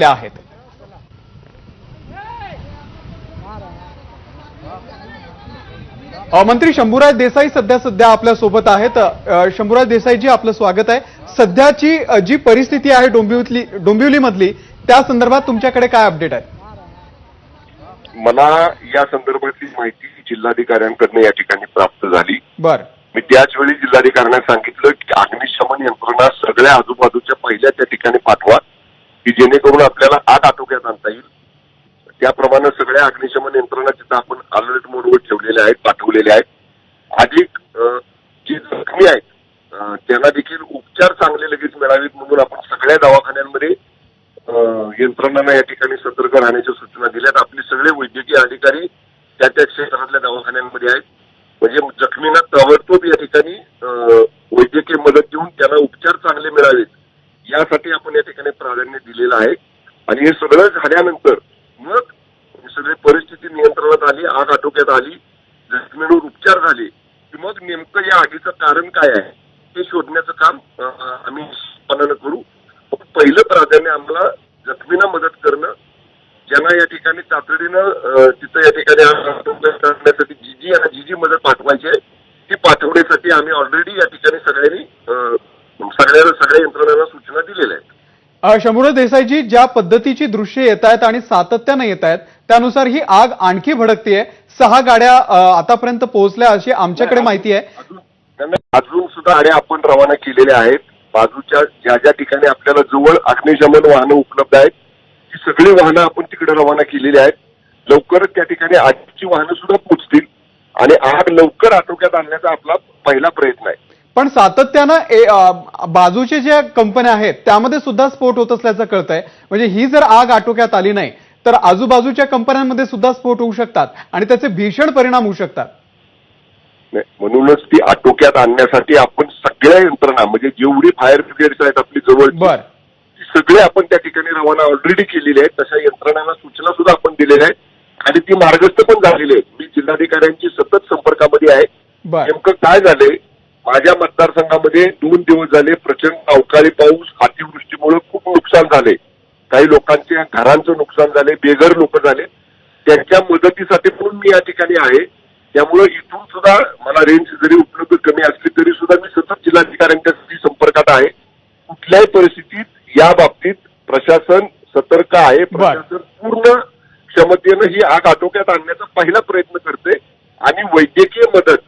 आहेत. मंत्री शंभूराज देसाई सध्या सध्या आपल्यासोबत आहेत. शंभूराज देसाईजी आपलं स्वागत आहे. सध्याची जी परिस्थिती आहे डोंबिवली डोंबिवलीमधली त्या संदर्भात तुमच्याकडे काय अपडेट आहे? मला या संदर्भातली माहिती जिल्हाधिकाऱ्यांकडनं या ठिकाणी प्राप्त झाली. बर. मी त्याच वेळी जिल्हाधिकाऱ्यांना सांगितलं की अग्निशमन यंत्रणा सगळ्या आजूबाजूच्या पहिल्या त्या ठिकाणी पाठवा. की जेणेकरून आपल्याला आग आटोक्यात आणता येईल. त्याप्रमाणे सगळ्या अग्निशमन यंत्रणा तिथं आपण अलर्ट मोडवर ठेवलेल्या आहेत पाठवलेल्या आहेत. अधिक जी जे जखमी आहेत त्यांना देखील उपचार चांगले लगेच मिळावेत म्हणून आपण सगळ्या दवाखान्यांमध्ये यंत्रणांना या ठिकाणी सतर्क राहण्याच्या सूचना दिल्यात. आपले सगळे वैद्यकीय अधिकारी त्या त्या क्षेत्रातल्या दवाखान्यांमध्ये आहेत. म्हणजे जखमींना ताबडतोब या ठिकाणी वैद्यकीय मदत देऊन त्यांना उपचार चांगले मिळावेत. यासाठी आपण या ठिकाणी प्राधान्य दिलेलं आहे. आणि हे सगळं झाल्यानंतर मग सगळी परिस्थिती नियंत्रणात आली आग आटोक्यात आली जखमींवर उपचार झाले की मग नेमकं या आगीचं कारण काय आहे ते शोधण्याचं काम आम्ही निश्चितपणानं करू. पहिलं प्राधान्य आम्हाला जखमींना मदत करणं ज्यांना या ठिकाणी तातडीनं तिथं या ठिकाणी करण्यासाठी जी जी आणि जी जी मदत पाठवायची आहे ती पाठवण्यासाठी आम्ही ऑलरेडी या ठिकाणी सगळ्यांनी सगळ्या सगळ्या यंत्रणांना दिलेल्या आहेत. अ, शंभूराज देसाईजी ज्या पद्धतीची दृश्य येत आहेत आणि सातत्यानं येत आहेत त्यानुसार ही आग आणखी भडकतीये. सहा गाड्या आतापर्यंत पोहोचल्या अशी आमच्याकडे माहिती आहे. अजून सुद्धा गाड्या आपण रवाना केलेल्या आहेत. बाजूच्या ज्या ज्या ठिकाणी आपल्याला जवळ अग्निशमन वाहनं उपलब्ध आहेत ती सगळी वाहनं आपण तिकडे रवाना केलेली आहेत. लवकर त्या ठिकाणी आगीची वाहनं सुद्धा पोचतील आणि आग लवकर आटोक्यात आणण्याचा आपला पहिला प्रयत्न आहे. पण सातत्यानं बाजूचे ज्या कंपन्या आहेत त्यामध्ये सुद्धा स्फोट होत असल्याचं कळतंय. म्हणजे ही जर आग आटोक्यात आली नाही तर आजूबाजूच्या कंपन्यांमध्ये सुद्धा स्फोट होऊ शकतात आणि त्याचे भीषण परिणाम होऊ शकतात. म्हणूनच ती आटोक्यात आणण्यासाठी आपण सगळ्या यंत्रणा म्हणजे जेवढी फायर ब्रिगेड्स आहेत आपली जवळ सगळे आपण त्या ठिकाणी रवाना ऑलरेडी केलेली आहेत. तशा यंत्रणांना सूचना सुद्धा आपण दिलेल्या आहेत. आणि ती मार्गस्थ पण झालेली आहे मी जिल्हाधिकाऱ्यांची सतत संपर्कामध्ये आहे. नेमकं काय झालंय माझ्या मतदारसंघामध्ये दोन दिवस झाले प्रचंड अवकाळी पाऊस अतिवृष्टीमुळे खूप नुकसान झाले. काही लोकांच्या घरांचं नुकसान झाले बेघर लोक झाले. त्यांच्या मदतीसाठी म्हणून मी या ठिकाणी आहे. त्यामुळे इथून सुद्धा मला रेंज जरी उपलब्ध कमी असली तरी सुद्धा मी सतत जिल्हाधिकाऱ्यांच्या संपर्कात आहे. कुठल्याही परिस्थितीत या बाबतीत प्रशासन सतर्क आहे. प्रशासन पूर्ण क्षमतेनं ही आग आटोक्यात आणण्याचा पहिला प्रयत्न करते आणि वैद्यकीय मदत